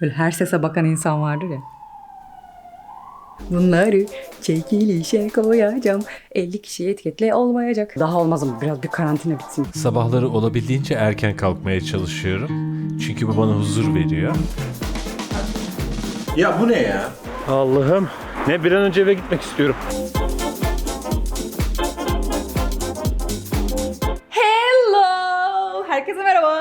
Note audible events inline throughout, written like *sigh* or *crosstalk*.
Böyle her sese bakan insan vardır ya. Bunları çekilişe koyacağım. 50 kişiye etiketle olmayacak. Daha olmaz ama biraz bir karantina bitsin. Sabahları olabildiğince erken kalkmaya çalışıyorum. Çünkü bu bana huzur veriyor. Ya bu ne ya? Allah'ım. Ne bir an önce eve gitmek istiyorum.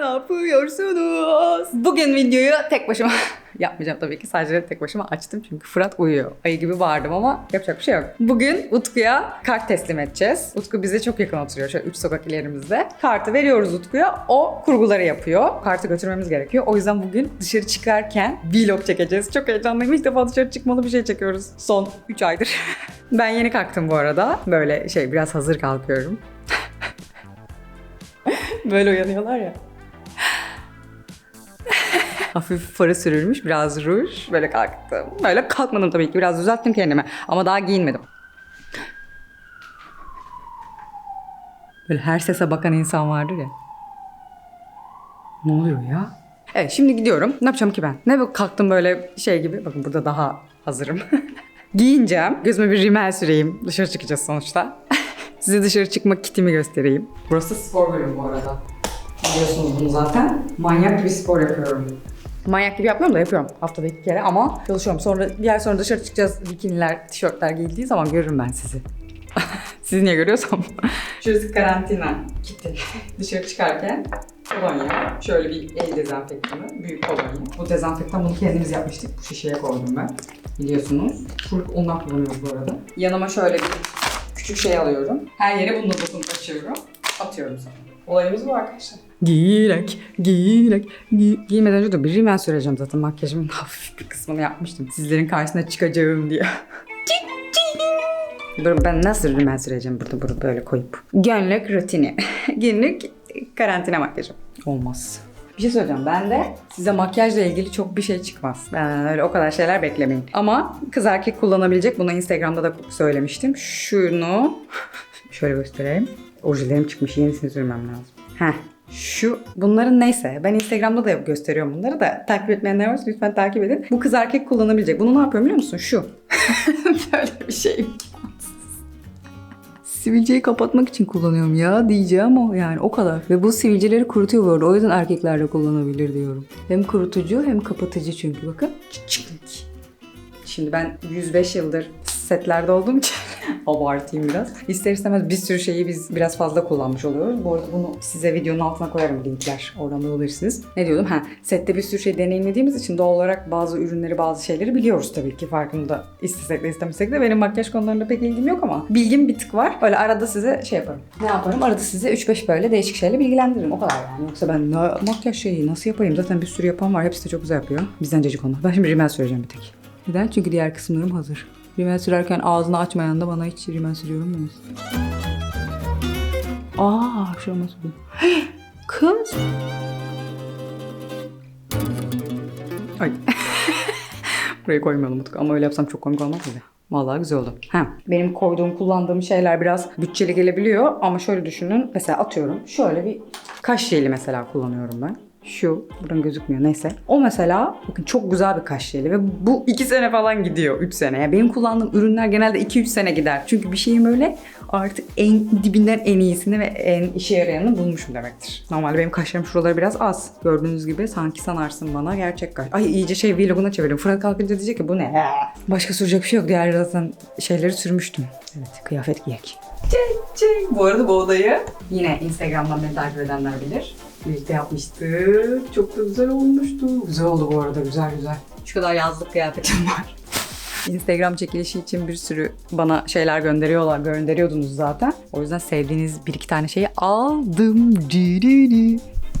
Ne yapıyorsunuz? Bugün videoyu tek başıma *laughs* yapmayacağım tabii ki. Sadece tek başıma açtım çünkü Fırat uyuyor. Ayı gibi bağırdım ama yapacak bir şey yok. Bugün Utku'ya kart teslim edeceğiz. Utku bize çok yakın oturuyor. Şöyle 3 sokak ilerimizde. Kartı veriyoruz Utku'ya. O kurguları yapıyor. Kartı götürmemiz gerekiyor. O yüzden bugün dışarı çıkarken vlog çekeceğiz. Çok heyecanlıyım. İlk defa dışarı çıkmalı bir şey çekiyoruz. Son 3 aydır. *laughs* ben yeni kalktım bu arada. Böyle şey biraz hazır kalkıyorum. *laughs* Böyle uyanıyorlar ya. Hafif farı sürülmüş, biraz ruj. Böyle kalktım. Böyle kalkmadım tabii ki. Biraz düzelttim kendimi. Ama daha giyinmedim. Böyle her sese bakan insan vardır ya. Ne oluyor ya? Evet şimdi gidiyorum. Ne yapacağım ki ben? Ne bu kalktım böyle şey gibi. Bakın burada daha hazırım. *laughs* Giyineceğim. Gözüme bir rimel süreyim. Dışarı çıkacağız sonuçta. *laughs* Size dışarı çıkma kitimi göstereyim. Burası spor bölümü bu arada. Biliyorsunuz bunu zaten. Manyak gibi spor yapıyorum. Manyak gibi yapmıyorum da yapıyorum haftada iki kere ama çalışıyorum. Sonra bir ay sonra dışarı çıkacağız. Bikiniler, tişörtler giyildiği zaman görürüm ben sizi. *laughs* Sizi niye görüyorsam. Şurası karantina kiti. Dışarı çıkarken kolonya. Şöyle bir el dezenfektanı. Büyük kolonya. Bu dezenfektan bunu kendimiz yapmıştık. Bu şişeye koydum ben. Biliyorsunuz. Full ondan kullanıyoruz bu arada. Yanıma şöyle bir küçük şey alıyorum. Her yere bununla dokunup açıyorum. Atıyorum sonra. Olayımız bu arkadaşlar. Giyerek, giyerek, giy Giymeden önce de bir rimel süreceğim zaten. Makyajımın *laughs* hafif bir kısmını yapmıştım. Sizlerin karşısına çıkacağım diye. *laughs* Dur ben nasıl rimel süreceğim burada burada böyle koyup. Günlük rutini. *laughs* Günlük karantina makyajım. Olmaz. Bir şey söyleyeceğim. Ben de size makyajla ilgili çok bir şey çıkmaz. Ben öyle o kadar şeyler beklemeyin. Ama kız erkek kullanabilecek. Bunu Instagram'da da söylemiştim. Şunu şöyle göstereyim. Orijinalerim çıkmış. Yenisini sürmem lazım. Heh. Şu bunların neyse ben Instagram'da da gösteriyorum bunları da takip etmeyenler varsa lütfen takip edin. Bu kız erkek kullanabilecek. Bunu ne yapıyorum biliyor musun? Şu. *laughs* Böyle bir şey Sivilceyi kapatmak için kullanıyorum ya diyeceğim o yani o kadar. Ve bu sivilceleri kurutuyor bu arada o yüzden erkekler de kullanabilir diyorum. Hem kurutucu hem kapatıcı çünkü bakın. Şimdi ben 105 yıldır setlerde olduğum için *laughs* abartayım biraz. İster istemez bir sürü şeyi biz biraz fazla kullanmış oluyoruz. Bu arada bunu size videonun altına koyarım linkler. Oradan bulabilirsiniz. Ne diyordum? Ha, sette bir sürü şey deneyimlediğimiz için doğal olarak bazı ürünleri, bazı şeyleri biliyoruz tabii ki. Farkında istesek de istemesek de. Benim makyaj konularında pek ilgim yok ama bilgim bir tık var. Öyle arada size şey yaparım. Ne yaparım? Arada size 3-5 böyle değişik şeyle bilgilendiririm. O kadar yani. Yoksa ben ne, makyaj şeyi nasıl yapayım? Zaten bir sürü yapan var. Hepsi de çok güzel yapıyor. Bizden cacık onlar. Ben şimdi rimel süreceğim bir tek. Neden? Çünkü diğer kısımlarım hazır. Rimel sürerken ağzını açmayan da bana hiç rimel sürüyorum demesin. Aa, şurama sürdüm. *gasps* Kız. Ay. *laughs* Buraya koymayalım Utku ama öyle yapsam çok komik olmaz mıydı? Vallahi güzel oldu. Ha, benim koyduğum, kullandığım şeyler biraz bütçeli gelebiliyor ama şöyle düşünün. Mesela atıyorum şöyle bir kaş jeli mesela kullanıyorum ben. Şu, buradan gözükmüyor neyse. O mesela bakın çok güzel bir kaş jeli ve bu 2 sene falan gidiyor 3 sene. Yani benim kullandığım ürünler genelde 2-3 sene gider. Çünkü bir şeyin böyle artık en dibinden en iyisini ve en işe yarayanını bulmuşum demektir. Normalde benim kaşlarım şuraları biraz az. Gördüğünüz gibi sanki sanarsın bana gerçek kaş. Ay iyice şey vloguna çevirdim. Fırat kalkınca diyecek ki bu ne? Başka sürecek bir şey yok. Diğer zaten şeyleri sürmüştüm. Evet kıyafet giyek. Çek çek. Bu arada bu odayı yine Instagram'dan beni takip edenler bilir. Birlikte yapmıştık. Çok da güzel olmuştu. Güzel oldu bu arada güzel güzel. Şu kadar yazlık kıyafetim var. Instagram çekilişi için bir sürü bana şeyler gönderiyorlar, gönderiyordunuz zaten. O yüzden sevdiğiniz bir iki tane şeyi aldım.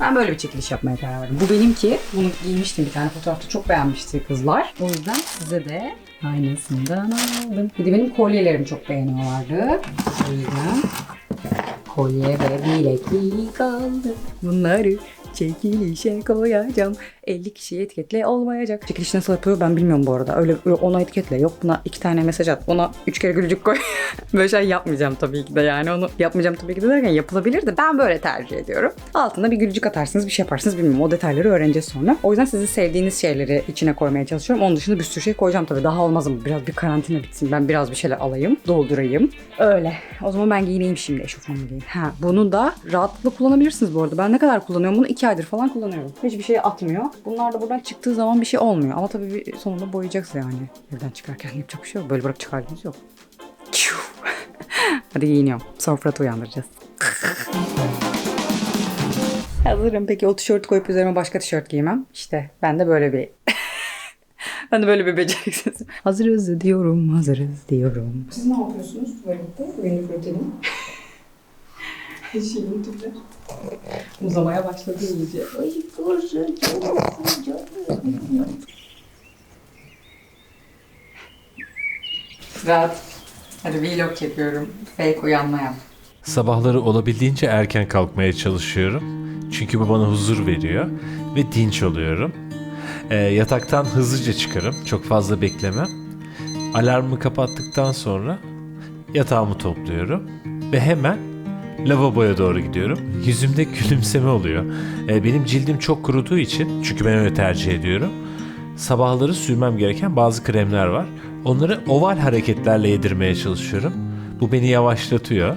Ben böyle bir çekiliş yapmaya karar verdim. Bu benimki. Bunu giymiştim bir tane fotoğrafta. Çok beğenmişti kızlar. O yüzden size de aynısından aldım. Bir de benim kolyelerimi çok beğeniyorlardı. O yüzden kolye ve bilekliği kaldı. Bunları Çekilişe koyacağım. 50 kişi etiketle olmayacak. Çekiliş nasıl yapıyor ben bilmiyorum bu arada. Öyle ona etiketle. Yok buna iki tane mesaj at. Ona üç kere gülücük koy. *laughs* böyle şey yapmayacağım tabii ki de yani. Onu yapmayacağım tabii ki de derken yapılabilir de ben böyle tercih ediyorum. Altına bir gülücük atarsınız bir şey yaparsınız bilmiyorum. O detayları öğreneceğiz sonra. O yüzden sizin sevdiğiniz şeyleri içine koymaya çalışıyorum. Onun dışında bir sürü şey koyacağım tabii. Daha olmaz mı? Biraz bir karantina bitsin. Ben biraz bir şeyler alayım. Doldurayım. Öyle. O zaman ben giyineyim şimdi. Eşofmanımı giyeyim. Ha, bunu da rahatlıkla kullanabilirsiniz bu arada. Ben ne kadar kullanıyorum bunu? iki aydır falan kullanıyorum. Hiçbir şey atmıyor. Bunlar da buradan çıktığı zaman bir şey olmuyor. Ama tabii bir sonunda boyayacaksın yani. Evden çıkarken yapacak bir şey yok. Böyle bırak çıkardığınız yok. Çiu. *laughs* Hadi giyiniyorum. Sonra Fırat'ı uyandıracağız. *laughs* Hazırım. Peki o tişört koyup üzerime başka tişört giymem. İşte ben de böyle bir... *laughs* ben de böyle bir beceriksizim. Hazırız diyorum, hazırız diyorum. Siz ne yapıyorsunuz tuvalette? Günlük rutinim. Şeyin tüpler. Uzamaya başladı iyice. Ay kuzum, Rahat. Hadi vlog çekiyorum. Fake uyanma yap. Sabahları olabildiğince erken kalkmaya çalışıyorum. Çünkü bu bana huzur veriyor ve dinç oluyorum. Ee, yataktan hızlıca çıkarım. Çok fazla beklemem. Alarmı kapattıktan sonra yatağımı topluyorum ve hemen lavaboya doğru gidiyorum. Yüzümde gülümseme oluyor. Ee, benim cildim çok kuruduğu için çünkü ben öyle tercih ediyorum. Sabahları sürmem gereken bazı kremler var. Onları oval hareketlerle yedirmeye çalışıyorum. Bu beni yavaşlatıyor.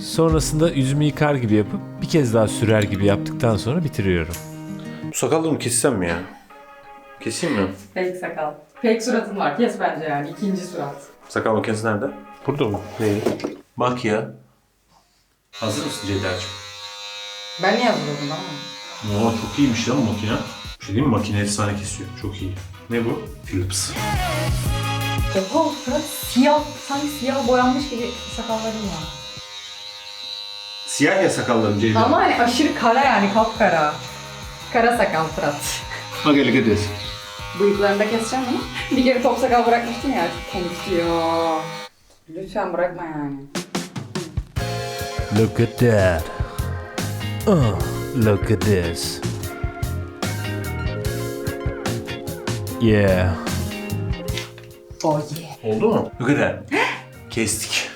Sonrasında yüzümü yıkar gibi yapıp bir kez daha sürer gibi yaptıktan sonra bitiriyorum. Bu sakallarımı kessem mi ya? Keseyim mi? Fake sakal. Fake suratın var. Kes bence yani. ikinci surat. Sakal makinesi nerede? Burada mı? Neyi? Bak ya. Hazır mısın Ceyda'cığım? Ben niye hazırladım ama? Oo çok iyiymiş lan makine. Bir şey diyeyim mi? Makine efsane kesiyor. Çok iyi. Ne bu? Philips. Oha Fırat siyah. Sanki siyah boyanmış gibi sakalların var. Siyah ya sakallarım Ceyda. Ama hani aşırı kara yani kapkara. Kara sakal Fırat. Bak hele gidiyoruz. Bıyıklarını da keseceğim ama. Bir kere top sakal bırakmıştım ya. Çok komikti ya. Lütfen bırakma yani. Look at that. Oh, look at this. Yeah. Oh yeah. Oldu mu? Bu kadar. Kestik.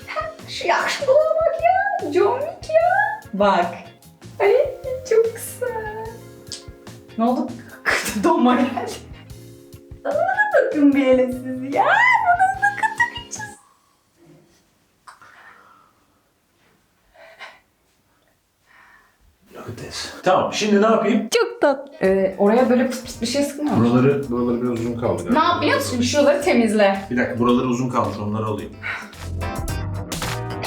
Şu yakışıklığa bak ya. John Wick ya. Bak. Ay çok güzel. Ne oldu? *laughs* Donma geldi. Bana bakın bir hele siz ya. Bana bakın bakacağız. Look at this. Tamam şimdi ne yapayım? Çok tatlı. Ee, oraya böyle pıt pıt bir şey sıkmıyor musun? Buraları, buraları biraz uzun kaldı. Ne yap biliyor musun? Şuraları temizle. Bir dakika buraları uzun kalmış onları alayım.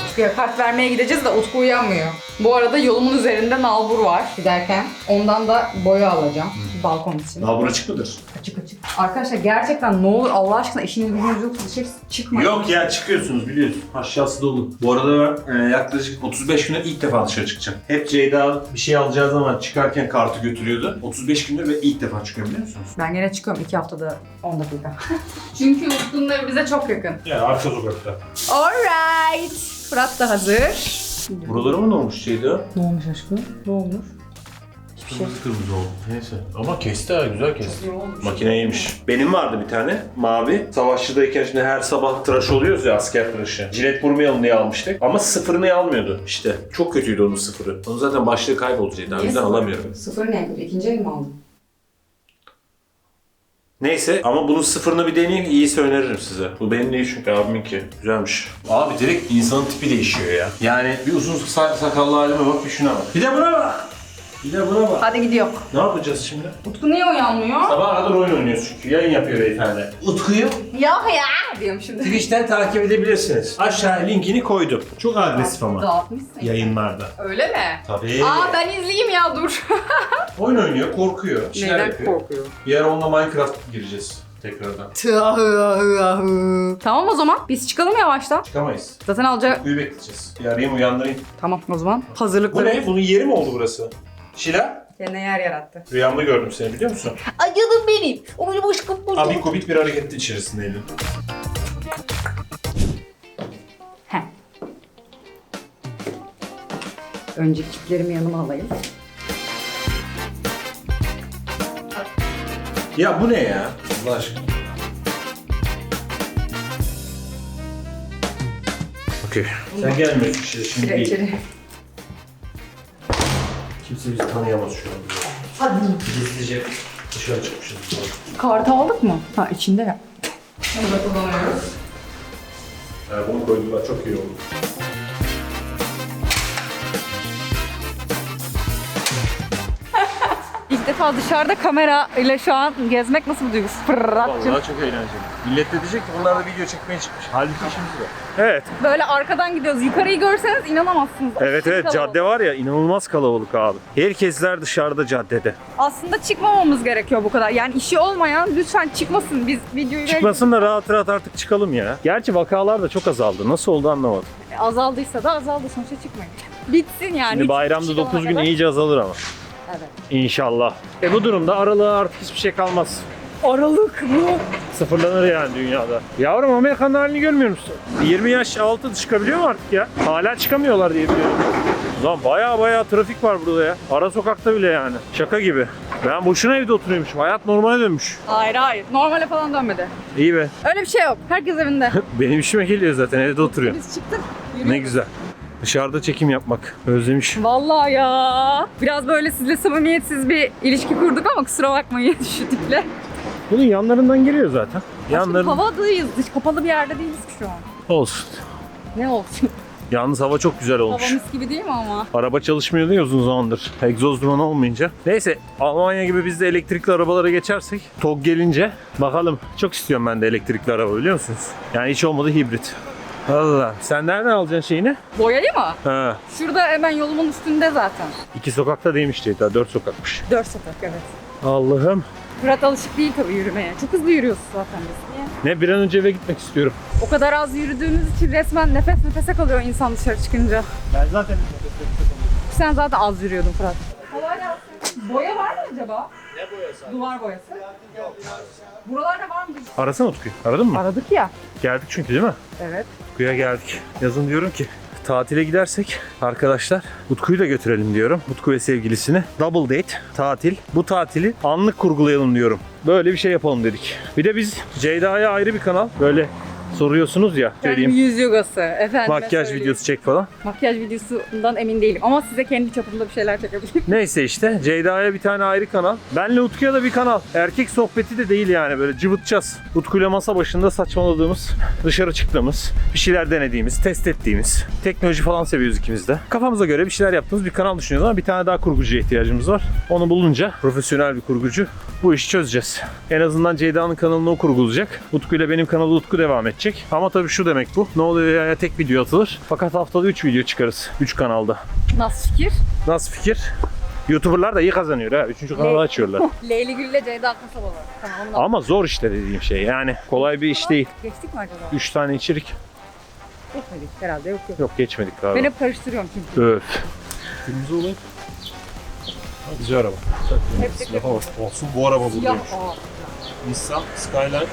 Utku'ya kart vermeye gideceğiz de Utku uyanmıyor. Bu arada yolumun üzerinde nalbur var giderken. Ondan da boya alacağım. Balkon için. Daha bura açık mıdır? Açık açık. Arkadaşlar gerçekten ne olur Allah aşkına işiniz gücünüz yoksa dışarı çıkmayın. Yok ya çıkıyorsunuz biliyorsun. Aşağısı dolu. Bu arada ben e, yaklaşık 35 güne ilk defa dışarı çıkacağım. Hep Ceyda bir şey alacağı zaman çıkarken kartı götürüyordu. 35 gündür ve ilk defa çıkıyorum biliyor musunuz? Ben gene çıkıyorum 2 haftada 10 dakika. *laughs* Çünkü Utku'nun evi bize çok yakın. Yani arka sokakta. Alright. Fırat da hazır. Buraları mı ne olmuş Ceyda? Ne olmuş aşkım? Ne olmuş? Hiçbir şey. Kırmızı kırmızı oldu. Neyse. Ama kesti ha güzel kesti. olmuş. Makine iyiymiş. Benim vardı bir tane mavi. Savaşçıdayken şimdi her sabah tıraş oluyoruz ya asker tıraşı. Jilet vurmayalım diye almıştık. Ama sıfırını almıyordu işte. Çok kötüydü onun sıfırı. Onun zaten başlığı kayboldu Ceyda. O yüzden alamıyorum. Sıfır ne? İkinci el mi aldın? Neyse ama bunun sıfırını bir deneyin iyiyse öneririm size. Bu benim değil çünkü abiminki. Güzelmiş. Abi direkt insanın tipi değişiyor ya. Yani bir uzun sa- sakallı halime bak bir şuna bak. Bir de buna bak. Bir de buna bak. Hadi gidiyor. Ne yapacağız şimdi? Utku niye uyanmıyor? Sabah kadar oyun oynuyoruz çünkü. Yayın yapıyor beyefendi. Utku'yu Yok ya diyorum şimdi. Twitch'ten takip edebilirsiniz. Aşağıya linkini koydum. Çok agresif ama. Dağıtmışsın. Yayınlarda. Öyle mi? Tabii. Aa ben izleyeyim ya dur. *laughs* Oyun oynuyor, korkuyor. bir şeyler Neyden yapıyor. korkuyor? Bir ara onunla Minecraft gireceğiz tekrardan. tamam o zaman biz çıkalım yavaştan. Çıkamayız. Zaten alacak... Uyuyu bekleyeceğiz. Bir arayayım uyandırayım. Tamam o zaman Bu hazırlıkları. ne? Bunun yeri mi oldu burası? Şila? Kendine yer yarattı. Rüyamda gördüm seni biliyor musun? Ay canım benim. Onu aşkım burada. Abi komik bir hareketin içerisindeydin. He. Önce kitlerimi yanıma alayım. Ya bu ne ya? Allah aşkına. Okey. Sen gelmiyorsun şimdi Süre değil. içeri. Kimse bizi tanıyamaz şu an. Hadi. Gizlice dışarı çıkmışız. Kartı aldık mı? Ha içinde ya. Bunu da kullanıyoruz. Ha, bunu koydular çok iyi oldu. Defa dışarıda kamera ile şu an gezmek nasıl bir duygu? Fırratçım. Vallahi çok eğlenceli. Millet de diyecek ki bunlar da video çekmeye çıkmış. Halbuki işimiz var. Evet. Böyle arkadan gidiyoruz. Yukarıyı görseniz inanamazsınız. Evet Aşırı evet kalabalık. cadde var ya inanılmaz kalabalık abi. Herkesler dışarıda caddede. Aslında çıkmamamız gerekiyor bu kadar. Yani işi olmayan lütfen çıkmasın. Biz videoyu Çıkmasın da rahat rahat artık çıkalım ya. Gerçi vakalar da çok azaldı. Nasıl oldu anlamadım. azaldıysa da azaldı. Sonuçta çıkmayın. *laughs* Bitsin yani. Şimdi Hiç bayramda şey 9 olana gün kadar. iyice azalır ama. Evet. İnşallah. E bu durumda aralığa artık hiçbir şey kalmaz. Aralık mı? Sıfırlanır yani dünyada. Yavrum Amerikan'ın halini görmüyor musun? 20 yaş altı çıkabiliyor mu artık ya? Hala çıkamıyorlar diye biliyorum. Ulan baya baya trafik var burada ya. Ara sokakta bile yani. Şaka gibi. Ben boşuna evde oturuyormuşum. Hayat normale dönmüş. Hayır hayır. Normale falan dönmedi. İyi be. Öyle bir şey yok. Herkes evinde. *laughs* Benim işime geliyor zaten evde oturuyor. Biz çıktık. Ne güzel. Dışarıda çekim yapmak. Özlemişim. Vallahi ya. Biraz böyle sizle samimiyetsiz bir ilişki kurduk ama kusura bakmayın *laughs* şu tiple. Bunun yanlarından giriyor zaten. Aşkım Yanların havadayız. Dış kapalı bir yerde değiliz ki şu an. olsun. Ne olsun? Yalnız hava çok güzel olmuş. Hava mis gibi değil mi ama? Araba çalışmıyordu ya uzun zamandır. Egzoz dumanı olmayınca. Neyse Almanya gibi biz de elektrikli arabalara geçersek TOG gelince bakalım. Çok istiyorum ben de elektrikli araba biliyor musunuz? Yani hiç olmadı hibrit. Allah. Sen nereden alacaksın şeyini? Boyayı mı? Ha. Şurada hemen yolumun üstünde zaten. iki sokakta değilmiş diye daha dört sokakmış. Dört sokak evet. Allah'ım. Fırat alışık değil tabii yürümeye. Çok hızlı yürüyorsun zaten biz. Niye? Ne bir an önce eve gitmek istiyorum. O kadar az yürüdüğümüz için resmen nefes nefese kalıyor insan dışarı çıkınca. Ben zaten Sen zaten az yürüyordun Fırat. Kolay gelsin. Boya var mı acaba? Duvar boyası. Buralarda var mı? Arasana Utku'yu. Aradın mı? Aradık ya. Geldik çünkü değil mi? Evet. Utku'ya geldik. Yazın diyorum ki tatile gidersek arkadaşlar Utku'yu da götürelim diyorum. Utku ve sevgilisini. Double date tatil. Bu tatili anlık kurgulayalım diyorum. Böyle bir şey yapalım dedik. Bir de biz Ceyda'ya ayrı bir kanal. Böyle soruyorsunuz ya. Yani Söyleyeyim. yüz yogası. Efendim. Makyaj videosu çek falan. Makyaj videosundan emin değilim ama size kendi çapımda bir şeyler çekebilirim. *laughs* Neyse işte Ceyda'ya bir tane ayrı kanal. Benle Utku'ya da bir kanal. Erkek sohbeti de değil yani böyle cıvıtacağız. Utku'yla masa başında saçmaladığımız, dışarı çıktığımız, bir şeyler denediğimiz, test ettiğimiz. Teknoloji falan seviyoruz ikimiz de. Kafamıza göre bir şeyler yaptığımız bir kanal düşünüyoruz ama bir tane daha kurgucuya ihtiyacımız var. Onu bulunca profesyonel bir kurgucu bu işi çözeceğiz. En azından Ceyda'nın kanalını o kurgulayacak. Utku ile benim kanalı Utku devam edecek. Ama tabii şu demek bu. Ne oluyor ya tek video atılır. Fakat haftada 3 video çıkarız. 3 kanalda. Nasıl fikir? Nasıl fikir? YouTuber'lar da iyi kazanıyor ha. Üçüncü kanalı açıyorlar. *laughs* Leyli Gül ile Ceyda Kasabalı. Tamam ondan. Ama zor işte dediğim şey. Yani kolay bir iş değil. Geçtik mi acaba? Üç tane içerik. Geçmedik herhalde yok yok. Yok geçmedik Ben galiba. hep karıştırıyorum çünkü. Öf. Kırmızı olan. Güzel araba. Hepsi Silaha bak. Olsun bu araba buradaymış. Nissan Skyline.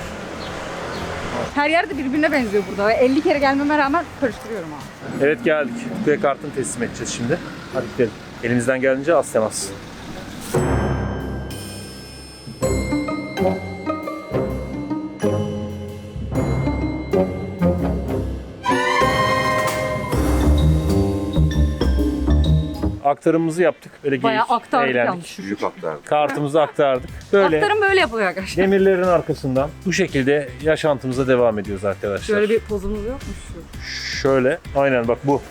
Her yerde birbirine benziyor burada ve 50 kere gelmeme rağmen karıştırıyorum ha. Evet geldik. Kutuya kartını teslim edeceğiz şimdi. Hadi gidelim. Elimizden gelince az temas. Aktarımımızı yaptık. Böyle Bayağı geyik, aktardık eğlendik. yanlış. Büyük aktardı. Kartımızı aktardık. Böyle Aktarım böyle yapılıyor arkadaşlar. demirlerin arkasından bu şekilde yaşantımıza devam ediyoruz arkadaşlar. Şöyle bir pozumuz yok mu şu? Şöyle. Aynen bak bu.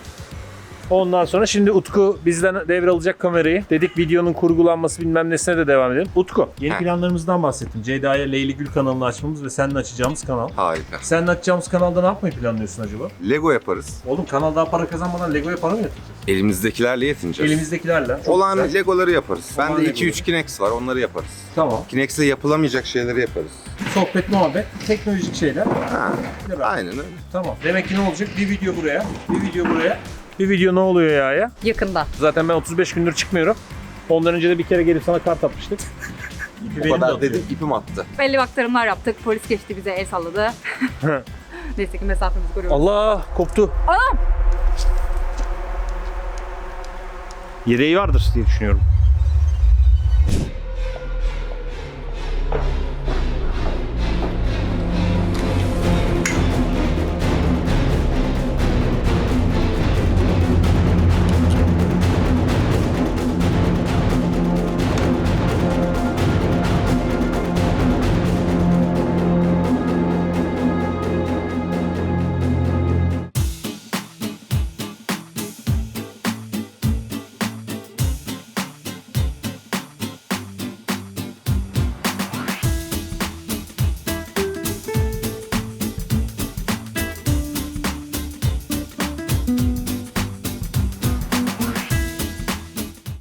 Ondan sonra şimdi Utku bizden devralacak kamerayı. Dedik videonun kurgulanması bilmem nesine de devam edelim. Utku. Yeni Heh. planlarımızdan bahsettim. Ceyda'ya Leyli Gül kanalını açmamız ve seninle açacağımız kanal. Harika. Seninle açacağımız kanalda ne yapmayı planlıyorsun acaba? Lego yaparız. Oğlum kanal daha para kazanmadan Lego'ya para mı yatıracağız? Elimizdekilerle yetineceğiz. Elimizdekilerle. Çok Olan güzel. Legoları yaparız. Olan Bende Legoları. 2-3 Kinex var onları yaparız. Tamam. Kinex'le yapılamayacak şeyleri yaparız. Sohbet, muhabbet, teknolojik şeyler. Ha, aynen öyle. Tamam. Demek ki ne olacak? Bir video buraya, bir video buraya. Bir video ne oluyor ya ya? Yakında. Zaten ben 35 gündür çıkmıyorum. Ondan önce de bir kere gelip sana kart atmıştık. *laughs* Bu kadar dedim ipim attı. Belli aktarımlar yaptık. Polis geçti bize el salladı. *laughs* Neyse ki mesafemizi koruyoruz. Allah koptu. Anam! Yedeği vardır diye düşünüyorum.